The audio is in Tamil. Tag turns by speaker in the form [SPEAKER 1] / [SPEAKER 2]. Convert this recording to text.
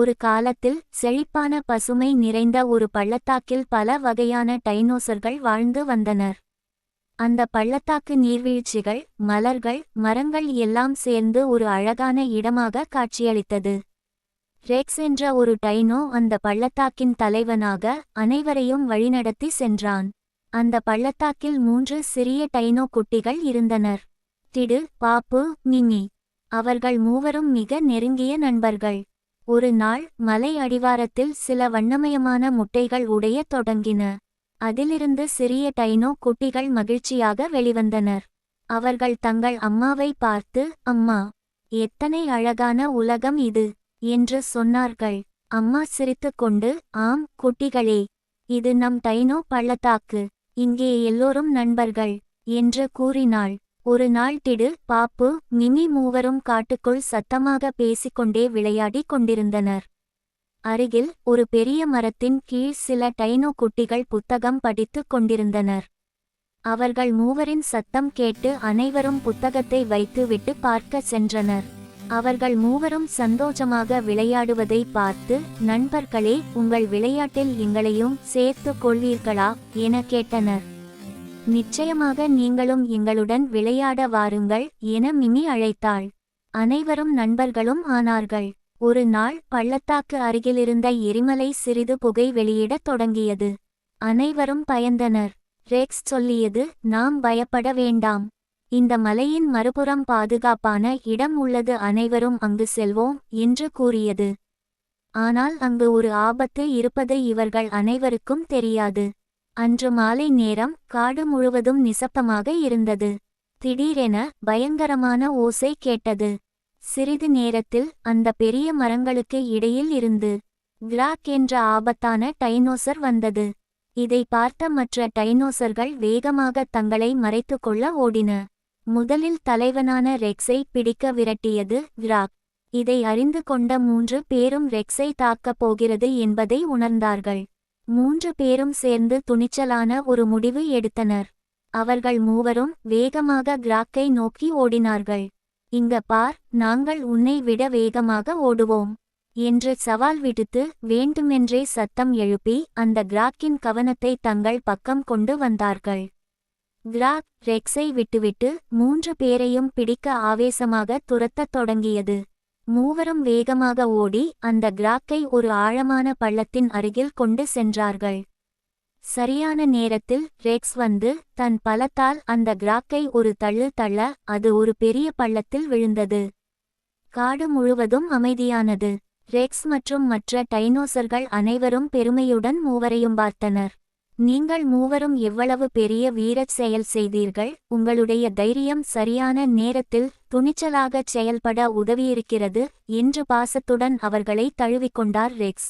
[SPEAKER 1] ஒரு காலத்தில் செழிப்பான பசுமை நிறைந்த ஒரு பள்ளத்தாக்கில் பல வகையான டைனோசர்கள் வாழ்ந்து வந்தனர். அந்த பள்ளத்தாக்கு நீர்வீழ்ச்சிகள் மலர்கள் மரங்கள் எல்லாம் சேர்ந்து ஒரு அழகான இடமாக காட்சியளித்தது. ரெக்ஸ் என்ற ஒரு டைனோ அந்த பள்ளத்தாக்கின் தலைவனாக அனைவரையும் வழிநடத்தி சென்றான். அந்த பள்ளத்தாக்கில் மூன்று சிறிய டைனோ குட்டிகள் இருந்தனர். திடு பாப்பு மிமி. அவர்கள் மூவரும் மிக நெருங்கிய நண்பர்கள். ஒரு நாள் மலை அடிவாரத்தில் சில வண்ணமயமான முட்டைகள் உடையத் தொடங்கின. அதிலிருந்து சிறிய டைனோ குட்டிகள் மகிழ்ச்சியாக வெளிவந்தனர். அவர்கள் தங்கள் அம்மாவை பார்த்து அம்மா எத்தனை அழகான உலகம் இது என்று சொன்னார்கள். அம்மா சிரித்துக்கொண்டு ஆம் குட்டிகளே இது நம் டைனோ பள்ளத்தாக்கு. இங்கே எல்லோரும் நண்பர்கள் என்று கூறினாள். ஒரு நாள் திடு பாப்பு மிமி மூவரும் காட்டுக்குள் சத்தமாக பேசிக்கொண்டே விளையாடிக் கொண்டிருந்தனர். அருகில் ஒரு பெரிய மரத்தின் கீழ் சில டைனோ குட்டிகள் புத்தகம் படித்துக் கொண்டிருந்தனர். அவர்கள் மூவரின் சத்தம் கேட்டு அனைவரும் புத்தகத்தை வைத்துவிட்டு பார்க்க சென்றனர். அவர்கள் மூவரும் சந்தோஷமாக விளையாடுவதை பார்த்து நண்பர்களே உங்கள் விளையாட்டில் எங்களையும் சேர்த்து கொள்வீர்களா? என கேட்டனர். நிச்சயமாக நீங்களும் எங்களுடன் விளையாட வாருங்கள் என மிமி அழைத்தாள். அனைவரும் நண்பர்களும் ஆனார்கள். ஒரு நாள் பள்ளத்தாக்கு அருகிலிருந்த எரிமலை சிறிது புகை வெளியிடத் தொடங்கியது. அனைவரும் பயந்தனர். ரெக்ஸ் சொல்லியது நாம் பயப்பட வேண்டாம். இந்த மலையின் மறுபுறம் பாதுகாப்பான இடம் உள்ளது. அனைவரும் அங்கு செல்வோம் என்று கூறியது. ஆனால் அங்கு ஒரு ஆபத்து இருப்பது இவர்கள் அனைவருக்கும் தெரியாது. அன்று மாலை நேரம் காடு முழுவதும் நிசப்தமாக இருந்தது. திடீரென பயங்கரமான ஓசை கேட்டது. சிறிது நேரத்தில் அந்த பெரிய மரங்களுக்கு இடையில் இருந்து கிராக் என்ற ஆபத்தான டைனோசர் வந்தது. இதை பார்த்த மற்ற டைனோசர்கள் வேகமாக தங்களை மறைத்துக்கொள்ள ஓடின. முதலில் தலைவனான ரெக்ஸை பிடிக்க விரட்டியது கிராக். இதை அறிந்து கொண்ட மூன்று பேரும் ரெக்ஸை தாக்கப் போகிறது என்பதை உணர்ந்தார்கள். மூன்று பேரும் சேர்ந்து துணிச்சலான ஒரு முடிவு எடுத்தனர். அவர்கள் மூவரும் வேகமாக கிராக்கை நோக்கி ஓடினார்கள். இங்க பார் நாங்கள் உன்னை விட வேகமாக ஓடுவோம் என்று சவால் விடுத்து வேண்டுமென்றே சத்தம் எழுப்பி அந்த கிராக்கின் கவனத்தை தங்கள் பக்கம் கொண்டு வந்தார்கள். கிராக் ரெக்ஸை விட்டுவிட்டு மூன்று பேரையும் பிடிக்க ஆவேசமாக துரத்தத் தொடங்கியது. மூவரும் வேகமாக ஓடி அந்த கிராக்கை ஒரு ஆழமான பள்ளத்தின் அருகில் கொண்டு சென்றார்கள். சரியான நேரத்தில் ரெக்ஸ் வந்து தன் பலத்தால் அந்த கிராக்கை ஒரு தள்ளு தள்ள அது ஒரு பெரிய பள்ளத்தில் விழுந்தது. காடு முழுவதும் அமைதியானது. ரெக்ஸ் மற்றும் மற்ற டைனோசர்கள் அனைவரும் பெருமையுடன் மூவரையும் பார்த்தனர். நீங்கள் மூவரும் எவ்வளவு பெரிய வீரச் செயல் செய்தீர்கள்? உங்களுடைய தைரியம் சரியான நேரத்தில் துணிச்சலாகச் செயல்பட உதவியிருக்கிறது என்று பாசத்துடன் அவர்களை தழுவிக்கொண்டார் ரெக்ஸ்.